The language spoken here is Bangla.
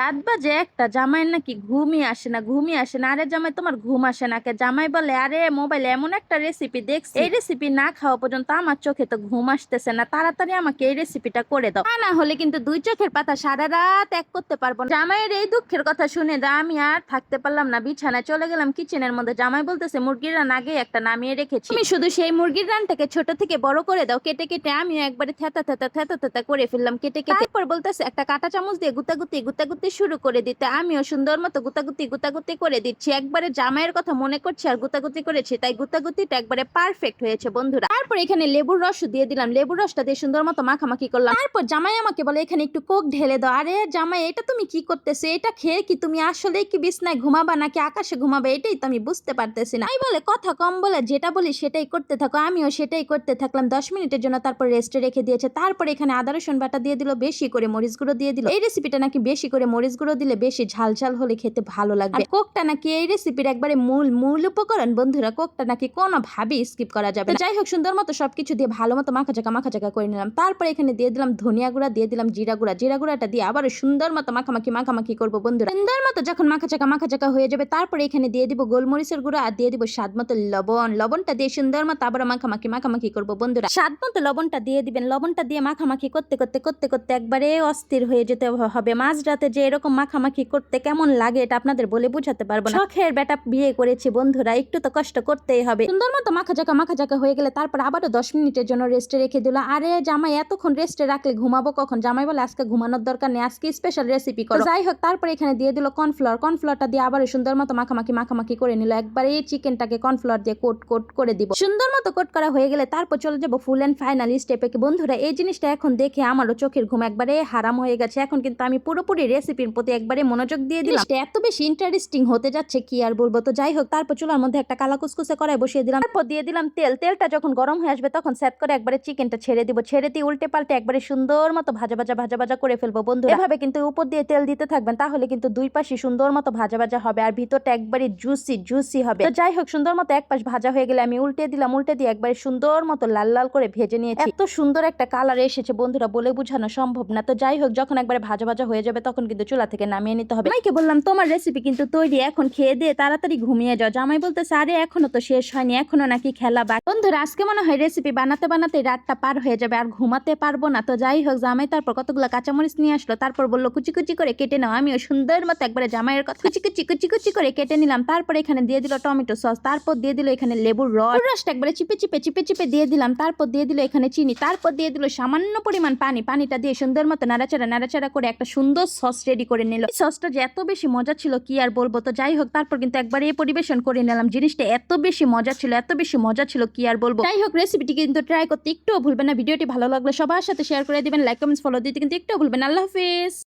রাত বাজে একটা জামাই নাকি ঘুমই আসে না, ঘুমই আসে না। আরে জামাই, তোমার ঘুম আসে না জামাই বলে, আরে মোবাইলে এমন একটা রেসিপি দেখছি। এই রেসিপি না খাওয়া পর্যন্ত আমার চোখে তো ঘুম আসতেছে না। তাড়াতাড়ি আমাকে এই রেসিপিটা করে দাও। না হলে কিন্তু দুই চোখের পাতা সারা রাত এক করতে পারব না। জামাইয়ের এই দুঃখের কথা শুনে দা, আমি আর থাকতে পারলাম না, বিছানায় চলে গেলাম কিচেনের মধ্যে। জামাই বলতেছে, মুরগির রান আগে একটা নামিয়ে রেখেছি। তুমি শুধু সেই মুরগির রানটাকে ছোট থেকে বড় করে দাও। কেটে কেটে আমিও একবারে থেতা থেতা থেতা থেতা করে ফেললাম। কেটে কেটে তারপর বলতেছে, একটা কাঁটা চামচ দিয়ে গুতাগুতি গুতাগুতি শুরু করে দিতে। আমিও সুন্দর মতো গুতাগুতি গুতাগুতি করে দিচ্ছি। একবারে জামাইয়ের কথা মনে করছি আর গুতাগুতি করেছি, তাই গুতাগুতিটা একবারে পারফেক্ট হয়েছে বন্ধুরা। তারপর এখানে লেবুর রস দিয়ে দিলাম। লেবুর রসটা দিয়ে সুন্দর মতো মাখামাখি করলাম। তারপর জামাই আমাকে বলে, এখানে একটু কোক ঢেলে দাও। আরে জামাই, এটা তুমি কি করতেছে? এটা খেয়ে কি তুমি আসলে কি বিছনায় ঘুমাবা নাকি আকাশে ঘুমাবে? এটাই তো আমি বুঝতে পারতেছি না। আমি বলে, কথা কম বলে যেটা বলি সেটাই করতে থাকো। আমিও সেটাই করতে থাকলাম। দশ মিনিটের জন্য তারপর রেস্টে রেখে দিয়েছে। তারপর এখানে আদা রসুন বাটা দিয়ে দিল, বেশি করে মরিচ গুঁড়ো দিয়ে দিল। এই রেসিপিটা নাকি বেশি করে মরিচ গুঁড়ো দিলে বেশি ঝাল ঝাল হলে খেতে ভালো লাগবে। কোকটা নাকি এই রেসিপির একবারে মূল মূল উপকরণ? বন্ধুরা, কোকটা নাকি কোনোভাবেই স্কিপ করা যাবে যাই হোক সুন্দর মতো সবকিছু দিয়ে ভালো মতো মাখা চাকা মাখা চাকা করে নিলাম। তারপর এখানে দিয়ে দিলাম ধনিয়া গুঁড়া, দিয়ে দিলাম জিরা গুঁড়া। জিরা গুঁড়াটা দিয়ে আবার সুন্দর মতো মাখামাখি মাখামাখি করব বন্ধুরা। সুন্দর মতো যখন মাখা চাকা মাখা চাকা হয়ে যাবে, তারপরে এখানে দিয়ে দিব গোলমরিচের গুঁড়া আর দিয়ে দিব স্বাদ মতো লবণ। লবণটা দিয়ে সুন্দর মতো আবার মাখামাখি মাখামাখি করব বন্ধুরা। স্বাদ মতো লবণটা দিয়ে দিবেন। লবণটা দিয়ে মাখামাখি করতে করতে করতে করতে একবারে অস্থির হয়ে যেতে হবে। মাঝ রাতে যে এরকম মাখামাখি করতে কেমন লাগে এটা আপনাদের বলে বুঝাতে পারব না। শখের বেটা বিয়ে করেছি বন্ধুরা, একটু তো কষ্ট করতেই হবে। সুন্দর মতো মাখা চাকা মাখা চাকা হয়ে গেলে তারপর আবারও দশ মিনিটের জন্য রেস্টে রেখে দিল। আরে জামাই, এতক্ষণ রেস্টে রাখলে ঘুমাবো কখন? জামাই বলে, আজকে ঘুমানোর দরকার নেই, আজকে স্পেশাল রেসিপি করো। যাই হোক, তারপর এখানে দিয়ে দিল কর্নফ্লাওয়ার কর্নফ্লাওয়ারটা দিয়ে আবারও সুন্দর মতো মাখামাখি মাখামাখি করে নিল। একবারে এই চিকেনটাকে কর্নফ্লাওয়ার দিয়ে কোট কোট করে দিব। সুন্দর মতো কোট করা হয়ে গেলে তারপর চলে যাব ফুল অ্যান্ড ফাইনাল স্টেপে বন্ধুরা, এই জিনিসটা এখন দেখে আমারও চোখের ঘুম একবারে হারাম হয়ে গেছে। এখন কিন্তু আমি পুরোপুরি রেসিপির প্রতি একবারে মনোযোগ দিয়ে দিলাম। এত বেশি ইন্টারেস্টিং হতে যাচ্ছে কি আর বলব? তো যাই হোক তারপর চুলার মধ্যে একটা কালা কুসকুসে করায় বসিয়ে দিলাম। তারপর দিয়ে দিলাম তেল। তেলটা যখন গরম হয়ে আসবে তখন সেট করে একবারে চিকেনটা ছেড়ে দিব। ছেড়ে দিয়ে উল্টে পাল্টে একবারে সুন্দর মতো ভাজা ভাজা ভাজা ভাজা করে ফেলব বন্ধু এভাবে কিন্তু উপর দিয়ে তেল দিতে থাকবেন তাহলে কিন্তু দুই পাশে সুন্দর মতো ভাজা ভাজা হবে আর ভিতরটা একবারে জুসি জুসি হবে। তো যাই হোক সুন্দর মতো এক পাশ ভাজা হয়ে গেলে আমি উল্টে দিলাম উল্টে দিয়ে একবারে সুন্দর মতো লাল লাল করে ভেজে নিয়েছি। এত সুন্দর একটা কালার এসেছে বন্ধুরা বলে বোঝানো সম্ভব না। তো যাই হোক যখন একবারে ভাজা ভাজা হয়ে যাবে তখন কিন্তু চুলা থেকে নামিয়ে নিতে হবে। মাইকে বললাম, তোমার রেসিপি কিন্তু তৈরি, এখন খেয়ে দিয়ে তাড়াতাড়ি ঘুমিয়ে যাও। জামাই বলতে আরে, এখনও তো শেষ হয়নি, এখনও নাকি খেলা বা বন্ধুরা, আজকে মনে হয় রেসিপি বানাতে বানাতে রাতটা পার হয়ে যাবে, আর ঘুমাতে পারব না। তো যাই হোক, জামাই তারপর কতগুলো কাঁচামরিচ নিয়ে আসলো, তারপর বলল, কুচি কুচি করে কেটে নাও। আমিও সুন্দর মতো একবারে জামাইয়ের কথা কুচি কুচি কুচি কুচি করে কেটে নিলাম। তারপর এখানে দিয়ে দিল টমেটো সস, তারপর দিয়ে দিল এখানে লেবুর রস। রসটা একবারে চিপে চিপে চিপে চিপে দিয়ে দিলাম। তারপর দিয়ে দিল এখানে চিনি, তারপর দিয়ে দিল সামান্য পরিমাণ পানি। পানিটা দিয়ে সুন্দর মতো নাড়াচাড়া নাড়াচাড়া করে একটা সুন্দর সস রেডি করে নিল। এই সসটা যে এত বেশি মজা ছিল, কি আর বলব? তো যাই হোক, তারপর কিন্তু একবার একবারে পরিবেশন করে নিলাম। জিনিসটা এত বেশি মজা ছিল, এত বেশি মজা ছিল, কি আর বলব? যাই হোক রেসিপিটি কিন্তু ট্রাই করতে একটুও ভুলবেন না। ভিডিওটি ভালো লাগলে সবার সাথে শেয়ার করে দিবেন লাইক কমেন্টস ফলো দিতে কিন্তু একটুও ভুলবেন আল্লাহ হাফিজ!